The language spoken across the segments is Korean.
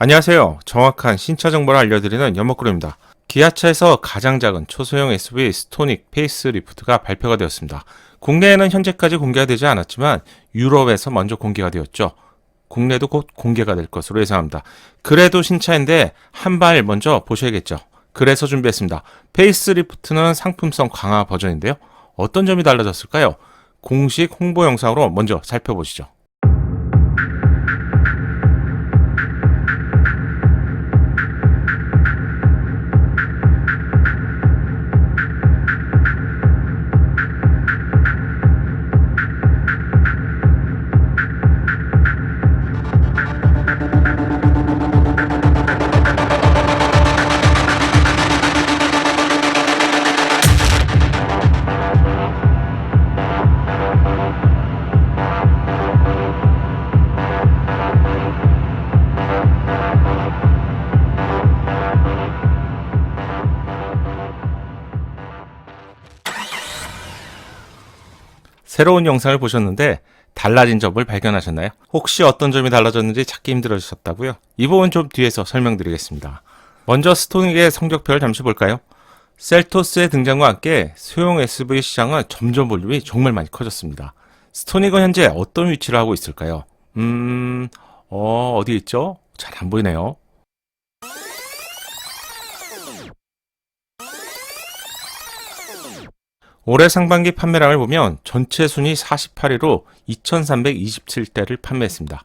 안녕하세요. 정확한 신차 정보를 알려드리는 연목그룹입니다. 기아차에서 가장 작은 초소형 SUV 스토닉 페이스 리프트가 발표가 되었습니다. 국내에는 현재까지 공개가 되지 않았지만 유럽에서 먼저 공개가 되었죠. 국내도 곧 공개가 될 것으로 예상합니다. 그래도 신차인데 한 발 먼저 보셔야겠죠. 그래서 준비했습니다. 페이스 리프트는 상품성 강화 버전인데요. 어떤 점이 달라졌을까요? 공식 홍보 영상으로 먼저 살펴보시죠. 새로운 영상을 보셨는데 달라진 점을 발견하셨나요? 혹시 어떤 점이 달라졌는지 찾기 힘들어지셨다고요? 이 부분 좀 뒤에서 설명드리겠습니다. 먼저 스토닉의 성적표를 잠시 볼까요? 셀토스의 등장과 함께 소형 SUV 시장은 점점 볼륨이 정말 많이 커졌습니다. 스토닉은 현재 어떤 위치를 하고 있을까요? 음, 어, 어디 있죠? 잘 안 보이네요. 올해 상반기 판매량을 보면 전체 순위 48위로 2,327대를 판매했습니다.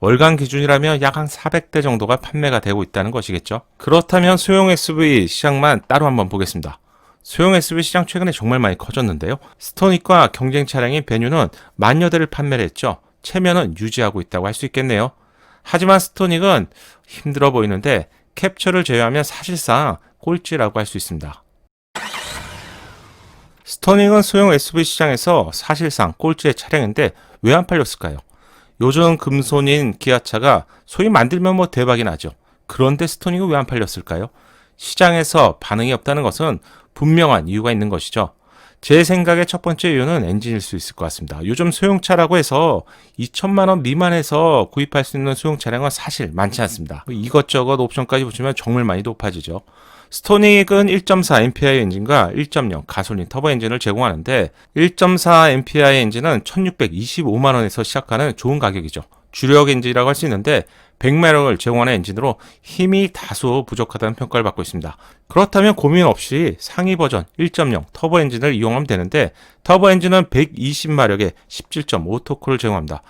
월간 기준이라면 약 한 400대 정도가 판매가 되고 있다는 것이겠죠. 그렇다면 소형 SUV 시장만 따로 한번 보겠습니다. 소형 SUV 시장 최근에 정말 많이 커졌는데요. 스토닉과 경쟁 차량인 베뉴는 만여 대를 판매를 했죠. 체면은 유지하고 있다고 할 수 있겠네요. 하지만 스토닉은 힘들어 보이는데 캡처를 제외하면 사실상 꼴찌라고 할 수 있습니다. 스토닉은 소형 SUV 시장에서 사실상 꼴찌의 차량인데 왜 안 팔렸을까요? 요즘 금손인 기아차가 소위 만들면 뭐 대박이 나죠. 그런데 스토닉은 왜안 팔렸을까요? 시장에서 반응이 없다는 것은 분명한 이유가 있는 것이죠. 제 생각에 첫 번째 이유는 엔진일 수 있을 것 같습니다. 요즘 소형차라고 해서 2천만 원 미만에서 구입할 수 있는 소형 차량은 사실 많지 않습니다. 이것저것 옵션까지 보시면 정말 많이 높아지죠. 스토닉은 1.4 MPI 엔진과 1.0 가솔린 터보 엔진을 제공하는데 1.4 MPI 엔진은 1625만 원에서 시작하는 좋은 가격이죠. 주력 엔진이라고 할 수 있는데 100마력을 제공하는 엔진으로 힘이 다소 부족하다는 평가를 받고 있습니다. 그렇다면 고민 없이 상위 버전 1.0 터보 엔진을 이용하면 되는데 터보 엔진은 120마력의 17.5 토크를 제공합니다.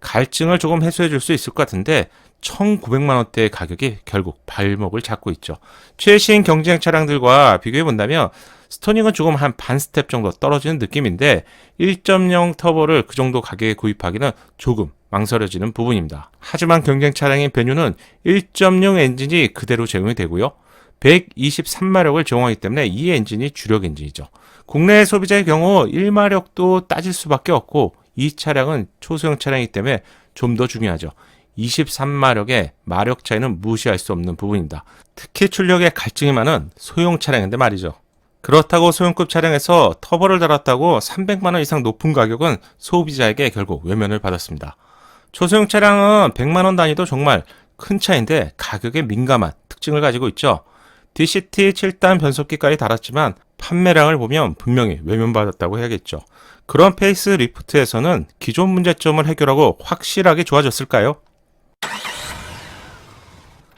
갈증을 조금 해소해 줄 수 있을 것 같은데 1,900만 원대의 가격이 결국 발목을 잡고 있죠. 최신 경쟁 차량들과 비교해 본다면 스토닉은 조금 한 반 스텝 정도 떨어지는 느낌인데 1.0 터보를 그 정도 가격에 구입하기는 조금 망설여지는 부분입니다. 하지만 경쟁 차량인 베뉴는 1.0 엔진이 그대로 제공이 되고요. 123마력을 제공하기 때문에 이 엔진이 주력 엔진이죠. 국내 소비자의 경우 1마력도 따질 수밖에 없고 이 차량은 초소형 차량이기 때문에 좀 더 중요하죠. 23마력의 마력 차이는 무시할 수 없는 부분입니다. 특히 출력에 갈증이 많은 소형 차량인데 말이죠. 그렇다고 소형급 차량에서 터보를 달았다고 300만원 이상 높은 가격은 소비자에게 결국 외면을 받았습니다. 초소형 차량은 100만원 단위도 정말 큰 차인데 가격에 민감한 특징을 가지고 있죠. DCT 7단 변속기까지 달았지만 판매량을 보면 분명히 외면받았다고 해야겠죠. 그런 페이스 리프트에서는 기존 문제점을 해결하고 확실하게 좋아졌을까요?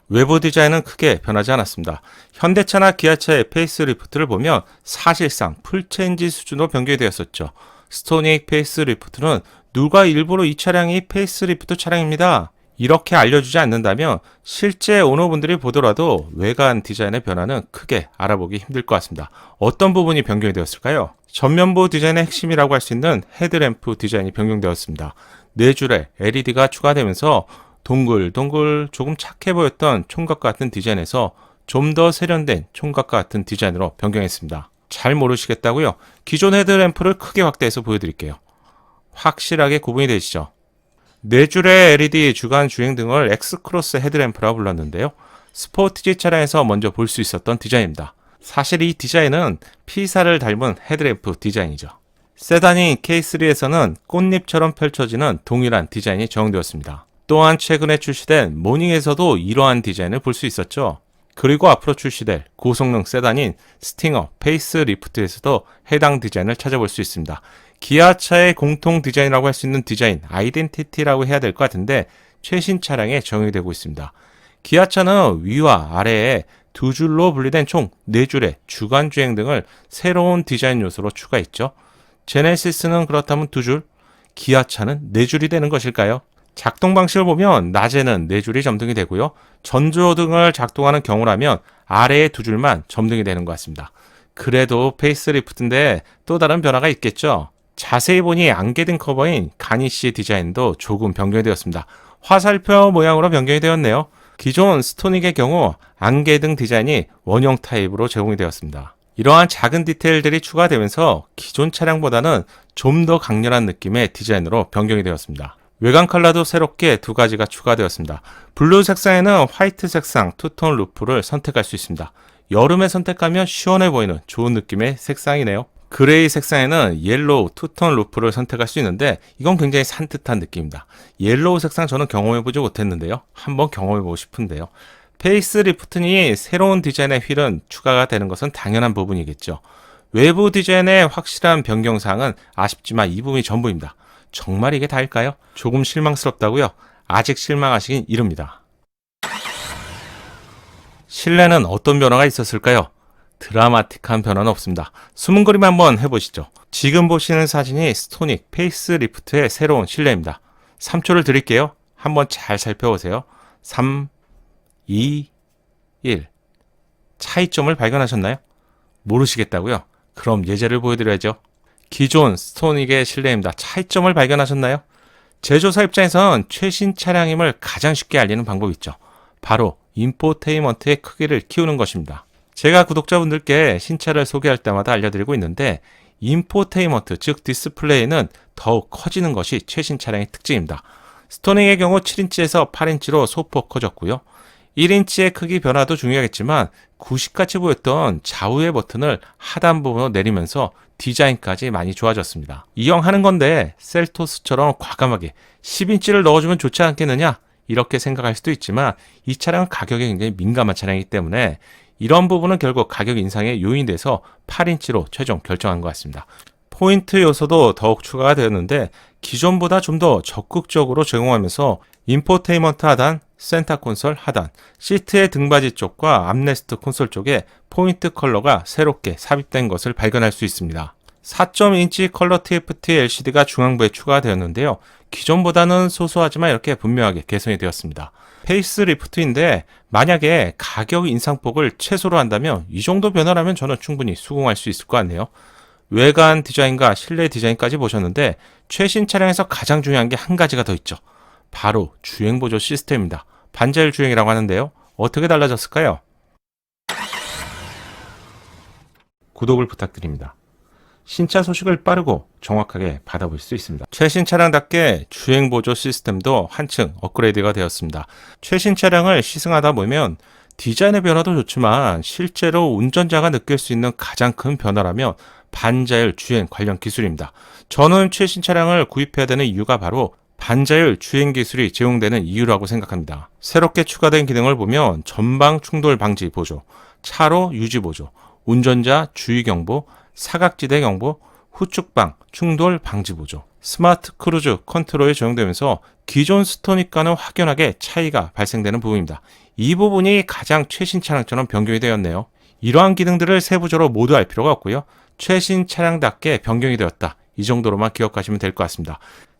외부 디자인은 크게 변하지 않았습니다. 현대차나 기아차의 페이스 리프트를 보면 사실상 풀체인지 수준으로 변경이 되었었죠. 스토닉 페이스 리프트는 누가 일부러 이 차량이 페이스 리프트 차량입니다. 이렇게 알려주지 않는다면 실제 오너분들이 보더라도 외관 디자인의 변화는 크게 알아보기 힘들 것 같습니다. 어떤 부분이 변경이 되었을까요? 전면부 디자인의 핵심이라고 할 수 있는 헤드램프 디자인이 변경되었습니다. 네 줄에 LED가 추가되면서 동글동글 조금 착해 보였던 총각 같은 디자인에서 좀 더 세련된 총각과 같은 디자인으로 변경했습니다. 잘 모르시겠다고요? 기존 헤드램프를 크게 확대해서 보여드릴게요. 확실하게 구분이 되시죠? 네 줄의 LED 주간 주행 등을 X크로스 헤드램프라고 불렀는데요. 스포티지 차량에서 먼저 볼 수 있었던 디자인입니다. 사실 이 디자인은 P사를 닮은 헤드램프 디자인이죠. 세단인 K3에서는 꽃잎처럼 펼쳐지는 동일한 디자인이 적용되었습니다. 또한 최근에 출시된 모닝에서도 이러한 디자인을 볼 수 있었죠. 그리고 앞으로 출시될 고성능 세단인 스팅어 페이스 리프트에서도 해당 디자인을 찾아볼 수 있습니다. 기아차의 공통 디자인이라고 할 수 있는 디자인, 아이덴티티라고 해야 될 것 같은데 최신 차량에 적용되고 있습니다. 기아차는 위와 아래에 두 줄로 분리된 총네 줄의 주간 주행 등을 새로운 디자인 요소로 추가했죠. 제네시스는 그렇다면 두 줄, 기아차는 네 줄이 되는 것일까요? 작동 방식을 보면 낮에는 네 줄이 점등이 되고요. 전조등을 작동하는 경우라면 아래에 두 줄만 점등이 되는 것 같습니다. 그래도 페이스리프트인데 또 다른 변화가 있겠죠. 자세히 보니 안개등 커버인 가니시 디자인도 조금 변경이 되었습니다. 화살표 모양으로 변경이 되었네요. 기존 스토닉의 경우 안개등 디자인이 원형 타입으로 제공이 되었습니다. 이러한 작은 디테일들이 추가되면서 기존 차량보다는 좀 더 강렬한 느낌의 디자인으로 변경이 되었습니다. 외관 컬러도 새롭게 두 가지가 추가되었습니다. 블루 색상에는 화이트 색상 투톤 루프를 선택할 수 있습니다. 여름에 선택하면 시원해 보이는 좋은 느낌의 색상이네요. 그레이 색상에는 옐로우 투톤 루프를 선택할 수 있는데 이건 굉장히 산뜻한 느낌입니다. 옐로우 색상 저는 경험해보지 못했는데요. 한번 경험해보고 싶은데요. 페이스 리프트니 새로운 디자인의 휠은 추가가 되는 것은 당연한 부분이겠죠. 외부 디자인의 확실한 변경사항은 아쉽지만 이 부분이 전부입니다. 정말 이게 다일까요? 조금 실망스럽다고요? 아직 실망하시긴 이릅니다. 실내는 어떤 변화가 있었을까요? 드라마틱한 변화는 없습니다. 숨은 그림 한번 해보시죠. 지금 보시는 사진이 스토닉 페이스 리프트의 새로운 실내입니다. 3초를 드릴게요. 한번 잘 살펴보세요. 3, 2, 1. 차이점을 발견하셨나요? 모르시겠다고요? 그럼 예제를 보여드려야죠. 기존 스토닉의 실내입니다. 차이점을 발견하셨나요? 제조사 입장에선 최신 차량임을 가장 쉽게 알리는 방법이 있죠. 바로 인포테인먼트의 크기를 키우는 것입니다. 제가 구독자분들께 신차를 소개할 때마다 알려드리고 있는데 인포테인먼트 즉 디스플레이는 더욱 커지는 것이 최신 차량의 특징입니다. 스토닉의 경우 7인치에서 8인치로 소폭 커졌고요. 1인치의 크기 변화도 중요하겠지만 구식같이 보였던 좌우의 버튼을 하단 부분으로 내리면서 디자인까지 많이 좋아졌습니다. 이형 하는 건데 셀토스처럼 과감하게 10인치를 넣어주면 좋지 않겠느냐? 이렇게 생각할 수도 있지만 이 차량은 가격에 굉장히 민감한 차량이기 때문에 이런 부분은 결국 가격 인상의 요인이 돼서 8인치로 최종 결정한 것 같습니다. 포인트 요소도 더욱 추가가 되었는데 기존보다 좀 더 적극적으로 제공하면서 인포테인먼트 하단, 센터 콘솔 하단, 시트의 등받이 쪽과 암레스트 콘솔 쪽에 포인트 컬러가 새롭게 삽입된 것을 발견할 수 있습니다. 4.2인치 컬러 TFT LCD가 중앙부에 추가되었는데요. 기존보다는 소소하지만 이렇게 분명하게 개선이 되었습니다. 페이스 리프트인데 만약에 가격 인상폭을 최소로 한다면 이 정도 변화라면 저는 충분히 수긍할 수 있을 것 같네요. 외관 디자인과 실내 디자인까지 보셨는데 최신 차량에서 가장 중요한 게 한 가지가 더 있죠. 바로 주행 보조 시스템입니다. 반자율 주행이라고 하는데요. 어떻게 달라졌을까요? 구독을 부탁드립니다. 신차 소식을 빠르고 정확하게 받아볼 수 있습니다. 최신 차량답게 주행 보조 시스템도 한층 업그레이드가 되었습니다. 최신 차량을 시승하다 보면 디자인의 변화도 좋지만 실제로 운전자가 느낄 수 있는 가장 큰 변화라면 반자율 주행 관련 기술입니다. 저는 최신 차량을 구입해야 되는 이유가 바로 반자율 주행 기술이 제공되는 이유라고 생각합니다. 새롭게 추가된 기능을 보면 전방 충돌 방지 보조, 차로 유지 보조, 운전자 주의 경보, 사각지대 경보, 후측방 충돌 방지 보조, 스마트 크루즈 컨트롤이 적용되면서 기존 스토닉과는 확연하게 차이가 발생되는 부분입니다. 이 부분이 가장 최신 차량처럼 변경이 되었네요. 이러한 기능들을 세부적으로 모두 알 필요가 없고요. 최신 차량답게 변경이 되었다. 이 정도로만 기억하시면 될 것 같습니다.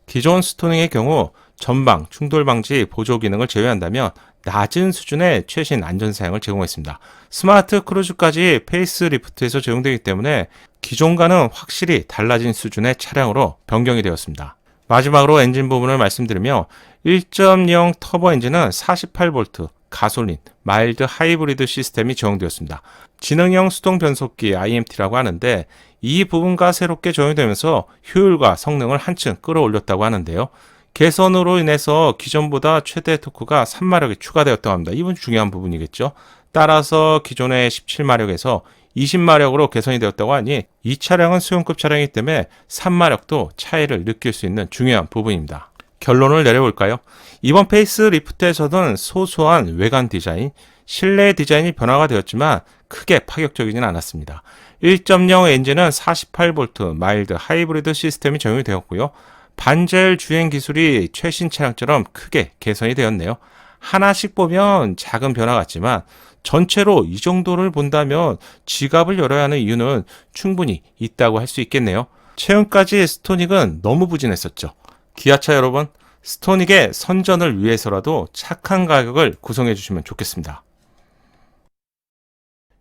기존 스토닝의 경우 전방 충돌 방지 보조 기능을 제외한다면 낮은 수준의 최신 안전 사양을 제공했습니다. 스마트 크루즈까지 페이스 리프트에서 제공되기 때문에 기존과는 확실히 달라진 수준의 차량으로 변경이 되었습니다. 마지막으로 엔진 부분을 말씀드리며 1.0 터보 엔진은 48V 가솔린, 마일드 하이브리드 시스템이 적용되었습니다. 지능형 수동 변속기 IMT라고 하는데 이 부분과 새롭게 적용되면서 효율과 성능을 한층 끌어올렸다고 하는데요. 개선으로 인해서 기존보다 최대 토크가 3마력이 추가되었다고 합니다. 이분 중요한 부분이겠죠. 따라서 기존의 17마력에서 20마력으로 개선이 되었다고 하니 이 차량은 수용급 차량이기 때문에 3마력도 차이를 느낄 수 있는 중요한 부분입니다. 결론을 내려볼까요? 이번 페이스 리프트에서는 소소한 외관 디자인, 실내 디자인이 변화가 되었지만 크게 파격적이진 않았습니다. 1.0 엔진은 48V 마일드 하이브리드 시스템이 적용이 되었고요. 반자율 주행 기술이 최신 차량처럼 크게 개선이 되었네요. 하나씩 보면 작은 변화 같지만 전체로 이 정도를 본다면 지갑을 열어야 하는 이유는 충분히 있다고 할 수 있겠네요. 최근까지 스토닉은 너무 부진했었죠. 기아차 여러분, 스토닉의 선전을 위해서라도 착한 가격을 구성해 주시면 좋겠습니다.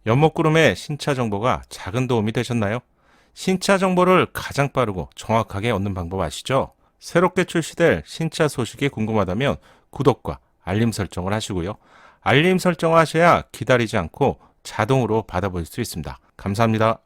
연목구름의 신차 정보가 작은 도움이 되셨나요? 신차 정보를 가장 빠르고 정확하게 얻는 방법 아시죠? 새롭게 출시될 신차 소식이 궁금하다면 구독과 알림 설정을 하시고요. 알림 설정을 하셔야 기다리지 않고 자동으로 받아볼 수 있습니다. 감사합니다.